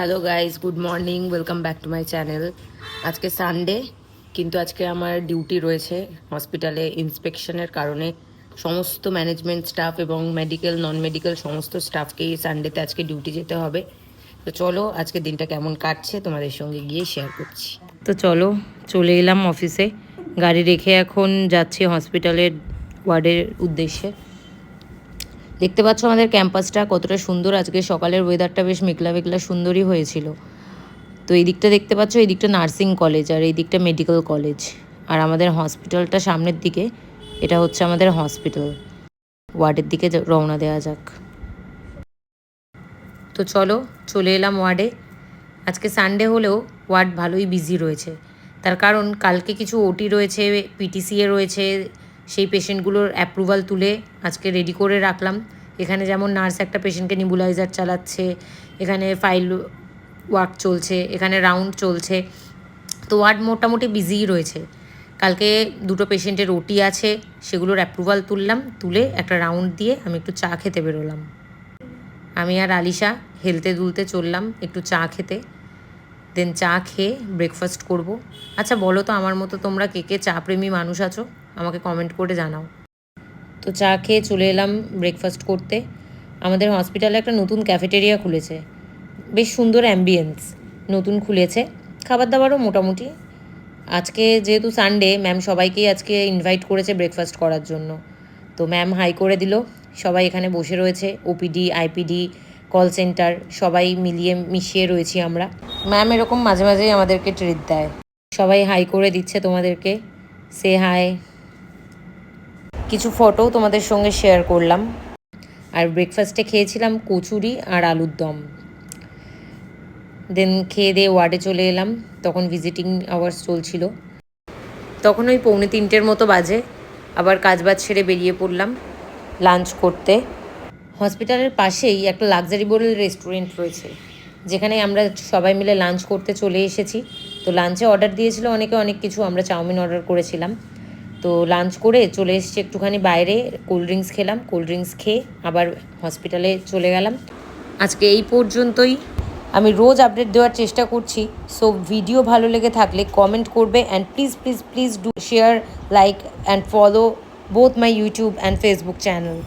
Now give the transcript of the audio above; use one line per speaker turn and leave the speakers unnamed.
Hello guys good morning welcome back to my channel আজকে Sunday কিন্তু আজকে আমার ডিউটি রয়েছে হসপিটালে ইন্সপেকশনের কারণে। সমস্ত ম্যানেজমেন্ট স্টাফ এবং মেডিকেল নন মেডিকেল সমস্ত স্টাফকেই সানডেতে আজকে ডিউটি যেতে হবে। তো চলো, আজকে দিনটা কেমন কাটছে তোমাদের সঙ্গে গিয়ে শেয়ার করছি। তো চলো, চলে এলাম অফিসে গাড়ি রেখে এখন যাচ্ছি হসপিটালের ওয়ার্ডের উদ্দেশ্যে। দেখতে পাচ্ছ আমাদের ক্যাম্পাসটা কতটা সুন্দর। আজকে সকালের ওয়েদারটা বেশ মেঘলা মেঘলা সুন্দরই হয়েছিল। তো এই দিকটা দেখতে পাচ্ছ, এই দিকটা নার্সিং কলেজ আর এই দিকটা মেডিকেল কলেজ আর আমাদের হসপিটালটা সামনের দিকে, এটা হচ্ছে আমাদের হসপিটাল ওয়ার্ডের দিকে রওনা দেওয়া যাক। তো চলো, চলে এলাম ওয়ার্ডে। আজকে সানডে হলেও ওয়ার্ড ভালোই বিজি রয়েছে। তার কারণ, কালকে কিছু ওটি রয়েছে পিটিসিএ রয়েছে সেই পেশেন্টগুলোর অ্যাপ্রুভাল তুলে আজকে রেডি করে রাখলাম। এখানে যেমন নার্স একটা পেশেন্টকে নিবুলাইজার চালাচ্ছে, এখানে ফাইল ওয়ার্ক চলছে, এখানে রাউন্ড চলছে। তো ওয়ার্ড মোটামুটি বিজিই রয়েছে। কালকে দুটো পেশেন্টের ওটি আছে, সেগুলোর অ্যাপ্রুভাল তুললাম, তুলে একটা রাউন্ড দিয়ে আমি একটু চা খেতে বেরোলাম। আমি আর আলিশা হেলতে দুলতে চললাম একটু চা খেতে। দেন চা খেয়ে ব্রেকফাস্ট করব। আচ্ছা বলো তো আমার মতো তোমরা কে কে চা প্রেমী মানুষ আছো? আমাকে কমেন্ট করে জানাও। তো চা খেয়ে চলে এলাম ব্রেকফাস্ট করতে। আমাদের হসপিটালে একটা নতুন ক্যাফেটেরিয়া খুলেছে। বেশ সুন্দর অ্যাম্বিয়েন্স নতুন খুলেছে। খাবার দাবারও মোটামুটি। আজকে যেহেতু সানডে ম্যাম সবাইকেই আজকে ইনভাইট করেছে ব্রেকফাস্ট করার জন্য। তো ম্যাম হাই করে দিল। সবাই এখানে বসে রয়েছে। ওপিডি আইপিডি কল সেন্টার সবাই মিলিয়ে মিশিয়ে রয়েছি আমরা। ম্যাম এরকম মাঝে মাঝেই আমাদেরকে ট্রিট দেয়। সবাই হাই করে দিচ্ছে তোমাদেরকে। সে হাই কিছু ফটোও তোমাদের সঙ্গে শেয়ার করলাম। আর ব্রেকফাস্টে খেয়েছিলাম কচুরি আর আলুর দম। দেন খেয়ে দিয়ে ওয়ার্ডে চলে এলাম, তখন ভিজিটিং আওয়ার্স চলছিল। তখন ওই পৌনে তিনটের মতো বাজে, আবার কাজ বাজ ছেড়ে বেরিয়ে পড়লাম লাঞ্চ করতে। হসপিটালের পাশেই একটা লাক্সারি বোরেল রেস্টুরেন্ট রয়েছে, যেখানে আমরা সবাই মিলে লাঞ্চ করতে চলে এসেছি। তো লাঞ্চে অর্ডার দিয়েছিল অনেকে, অনেক কিছু আমরা চাউমিন অর্ডার করেছিলাম। তো লাঞ্চ করে চলে এসেছি একটুখানি বাইরে কোল্ড ড্রিঙ্কস খেলাম কোল্ড ড্রিঙ্কস খেয়ে আবার হসপিটালে চলে গেলাম। আজকে এই পর্যন্তই। আমি রোজ আপডেট দেওয়ার চেষ্টা করছি সো ভিডিও ভালো লেগে থাকলে কমেন্ট করবে and please please please do share like and follow both my YouTube and Facebook channel